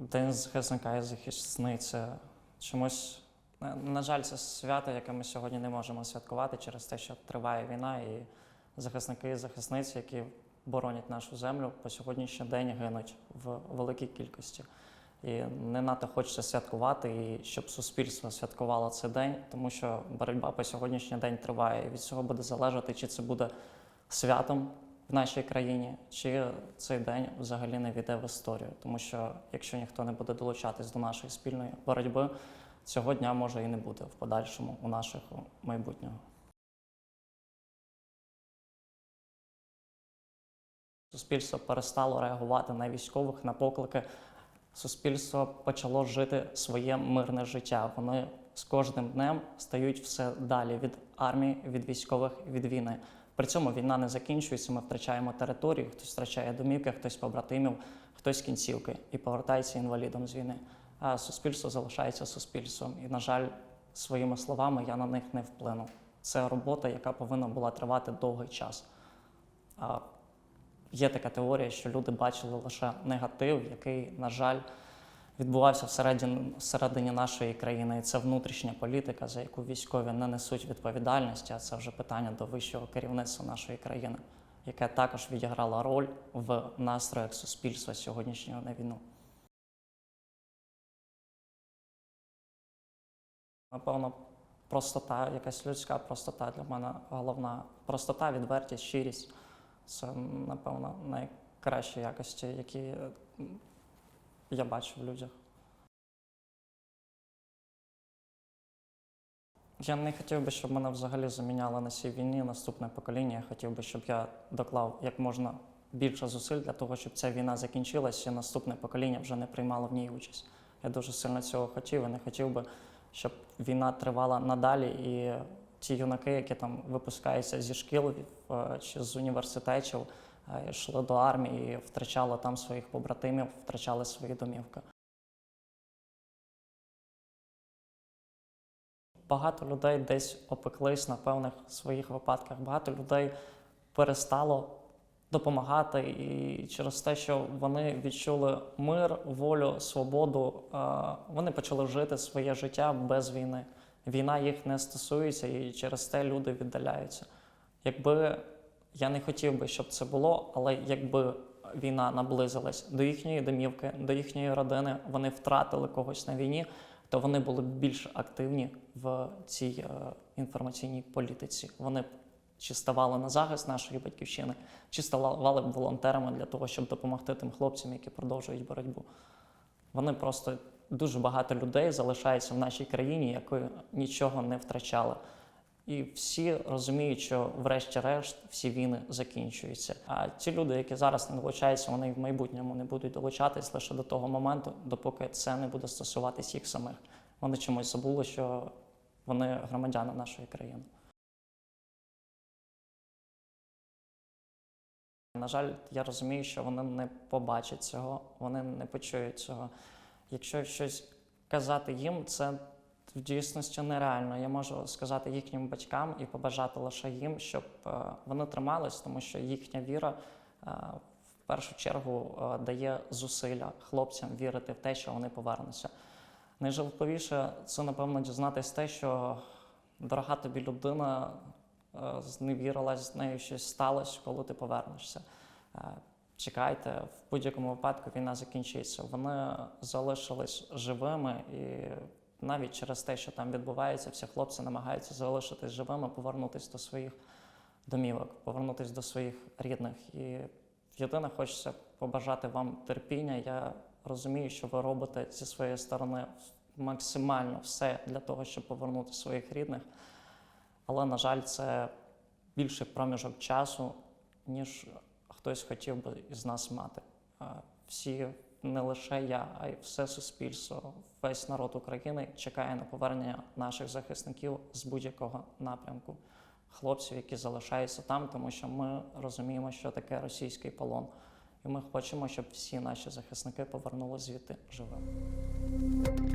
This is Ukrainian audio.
День захисника і захисниці. Чомусь, на, на жаль, це свято, яке ми сьогодні не можемо святкувати через те, що триває війна, і захисники і захисниці, які боронять нашу землю, по сьогоднішній день гинуть в великій кількості. І не надто хочеться святкувати, і щоб суспільство святкувало цей день, тому що боротьба по сьогоднішній день триває. І від цього буде залежати, чи це буде святом в нашій країні, чи цей день взагалі не війде в історію. Тому що якщо ніхто не буде долучатись до нашої спільної боротьби, цього дня може і не бути в подальшому у наших майбутнього. Суспільство перестало реагувати на військових, на поклики. Суспільство почало жити своє мирне життя. Вони з кожним днем стають все далі від армії, від військових, від війни. При цьому війна не закінчується. Ми втрачаємо територію, хтось втрачає домівки, хтось побратимів, хтось кінцівки і повертається інвалідом з війни. А суспільство залишається суспільством. І, на жаль, своїми словами я на них не вплину. Це робота, яка повинна була тривати довгий час. Є така теорія, що люди бачили лише негатив, який, на жаль, відбувався всередині, всередині нашої країни. І це внутрішня політика, за яку військові не несуть відповідальності, а це вже питання до вищого керівництва нашої країни, яке також відіграло роль в настроях суспільства сьогоднішнього на війну. Напевно, простота, якась людська простота для мене головна. Простота, відвертість, щирість. Це, напевно, найкращі якості, які я бачу в людях. Я не хотів би, щоб мене взагалі заміняло на цій війні наступне покоління. Я хотів би, щоб я доклав як можна більше зусиль для того, щоб ця війна закінчилася і наступне покоління вже не приймало в ній участь. Я дуже сильно цього хотів і не хотів би, щоб війна тривала надалі і ті юнаки, які там випускаються зі шкіл е, чи з університетів, йшли до армії, втрачали там своїх побратимів, втрачали свої домівки. Багато людей десь опеклись на певних своїх випадках. Багато людей перестало допомагати, і через те, що вони відчули мир, волю, свободу, е, вони почали жити своє життя без війни. Війна їх не стосується, і через те люди віддаляються. Якби я не хотів би, щоб це було, але якби війна наблизилась до їхньої домівки, до їхньої родини, вони втратили когось на війні, то вони були б більш активні в цій е, інформаційній політиці. Вони б чи ставали на захист нашої батьківщини, чи ставали б волонтерами для того, щоб допомогти тим хлопцям, які продовжують боротьбу. Вони просто дуже багато людей залишається в нашій країні, які нічого не втрачали. І всі розуміють, що врешті-решт всі війни закінчуються. А ті люди, які зараз не долучаються, вони в майбутньому не будуть долучатись лише до того моменту, допоки це не буде стосуватись їх самих. Вони чомусь забули, що вони громадяни нашої країни. На жаль, я розумію, що вони не побачать цього, вони не почують цього. Якщо щось казати їм, це в дійсності нереально. Я можу сказати їхнім батькам і побажати лише їм, щоб е, вони тримались, тому що їхня віра е, в першу чергу е, дає зусилля хлопцям вірити в те, що вони повернуться. Найжалковіше це, напевно, дізнатись те, що дорога тобі людина зневірилась, з нею щось сталося, коли ти повернешся чекайте, в будь-якому випадку війна закінчиться. Вони залишились живими, і навіть через те, що там відбувається, всі хлопці намагаються залишитись живими, повернутися до своїх домівок, повернутися до своїх рідних. І єдине, хочеться побажати вам терпіння. Я розумію, що ви робите зі своєї сторони максимально все для того, щоб повернути своїх рідних. Але, на жаль, це більший проміжок часу, ніж хтось хотів би із нас мати. Всі, не лише я, а й все суспільство, весь народ України чекає на повернення наших захисників з будь-якого напрямку, хлопців, які залишаються там, тому що ми розуміємо, що таке російський полон. І ми хочемо, щоб всі наші захисники повернули звідти живими.